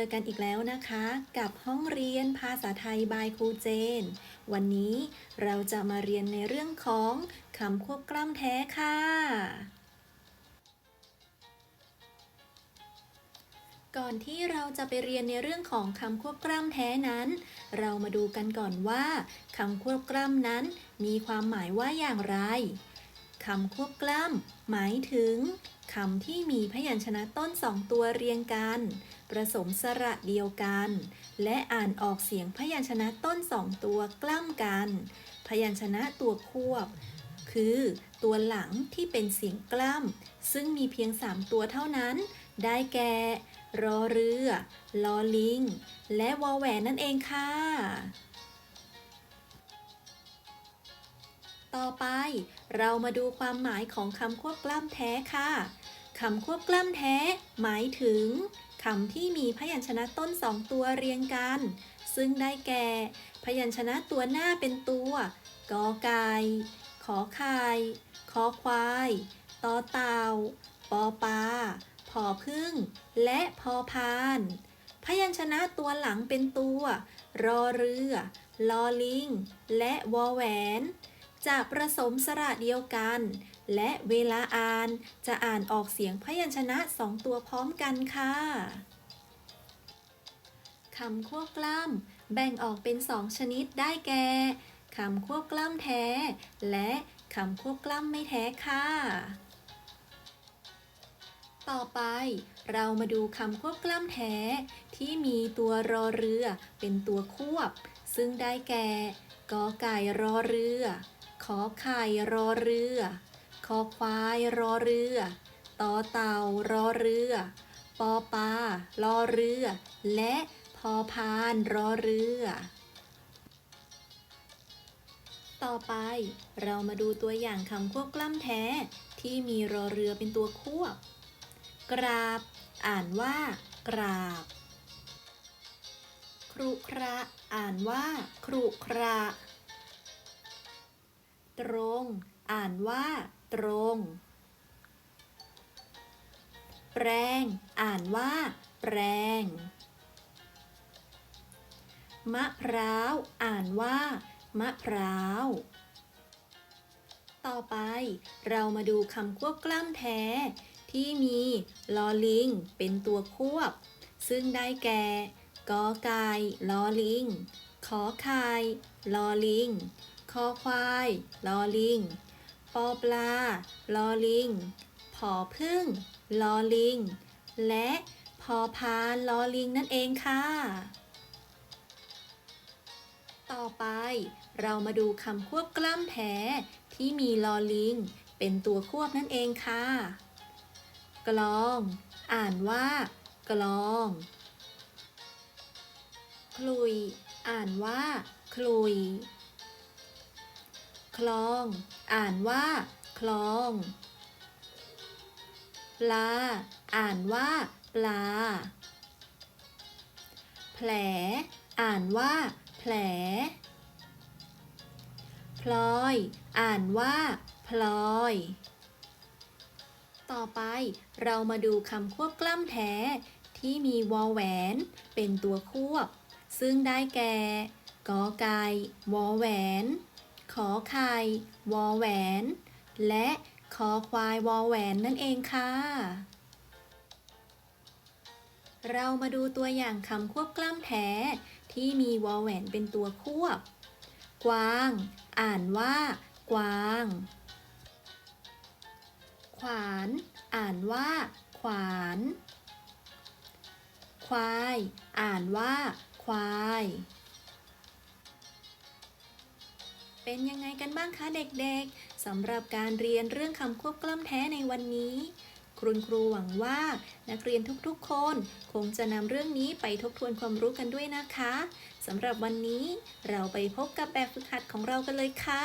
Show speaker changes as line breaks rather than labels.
อกันอีกแล้วนะคะ กับห้องเรียนภาษาไทยบายครูเจน วันนี้เราจะมาเรียนในเรื่องของคำควบกล้ำแท้ค่ะ ก่อนที่เราจะไปเรียนในเรื่องของคำควบกล้ำแท้นั้น เรามาดูกันก่อนว่าคำควบกล้ำนั้น มีความหมายว่าอย่างไรคำควบกล้ำหมายถึง คำที่มีพยัญชนะต้นสองตัวเรียงกันประสมสระเดียวกัน และอ่านออกเสียงพยัญชนะต้นสองตัวกล้ำกัน พยัญชนะตัวควบ คือตัวหลังที่เป็นเสียงกล้ำซึ่งมีเพียง 3 ตัวเท่านั้น ได้แก่ รอเรือ ลอลิง และวอแหวนนั่นเองค่ะ ต่อไป เรามาดูความหมายของคำควบกล้ำแท้ค่ะคำควบกล้ำแท้ หมายถึงคำที่มีพยัญชนะต้นสองตัวเรียงกัน ซึ่งได้แก่ พยัญชนะตัวหน้าเป็นตัวกอไก่ขอไข่คอควายตอเต่าปอปลาพอพึ่ง และพอพาน พยัญชนะตัวหลังเป็นตัว รอเรือ ลอลิง และวอแหวน จะประสมสระเดียวกัน และเวลาอ่านจะอ่านออกเสียงพยัญชนะสองตัวพร้อมกันค่ะคำควบกล้ำแบ่งออกเป็นสองชนิดได้แก่คำควบกล้ำแท้ และคำควบกล้ำไม่แท้ค่ะ ต่อไปเรามาดูคำควบกล้ำแท้ ที่มีตัวรอเรือเป็นตัวควบ ซึ่งได้แก่กอไก่รอเรือ ขอไข่รอเรือ คอควายรอเรือต่อเต่ารอเรือ ปอปลารอเรือ และพอพานรอเรือ ต่อไปเรามาดูตัวอย่างคำควบกล้ำแท้ที่มีรอเรือเป็นตัวควบ กราบ อ่านว่า กราบ ครุคระ อ่านว่า ครุคระ ตรง อ่านว่า ตรง แปรง อ่านว่า แปรง มะพร้าว อ่านว่า มะพร้าว ต่อไปเรามาดูคำควบกล้ำแท้ ที่มีลอลิง เป็นตัวควบ ซึ่งได้แก่กอไก่ลอลิง ขอไข่ลอลิง คอควายลอลิง ปอปลาลอลิง ผอพึ่งลอลิง และพอพานลอลิงนั่นเองค่ะ ต่อไปเรามาดูคำควบกล้ำแท้ที่มีลอลิง เป็นตัวควบนั่นเองค่ะ กลอง อ่านว่า กลองคลุย อ่านว่า คลุย คลอง อ่านว่า คลอง ปลา อ่านว่า ปลา แผล อ่านว่า แผล พลอย อ่านว่า พลอย ต่อไปเรามาดูคำควบกล้ำแท้ ที่มีวอแหวน เป็นตัวควบ ซึ่งได้แก่กอไก่วอแหวน ขอไข่วอแหวน และคอควายวอแหวนนั่นเองค่ะ เรามาดูตัวอย่างคำควบกล้ำแท้ ที่มีวอแหวนเป็นตัวควบ กวาง อ่านว่า กวาง ขวาน อ่านว่า ขวาน ควาย อ่านว่า ควาย เป็นยังไงกันบ้างคะเด็กๆสำหรับการเรียนเรื่องคำควบกล้ำแท้ในวันนี้ คุณครูหวังว่า นักเรียนทุกๆ คน คงจะนำเรื่องนี้ไปทบทวนความรู้กันด้วยนะคะสำหรับวันนี้เราไปพบกับแบบฝึกหัดของเรากันเลยค่ะ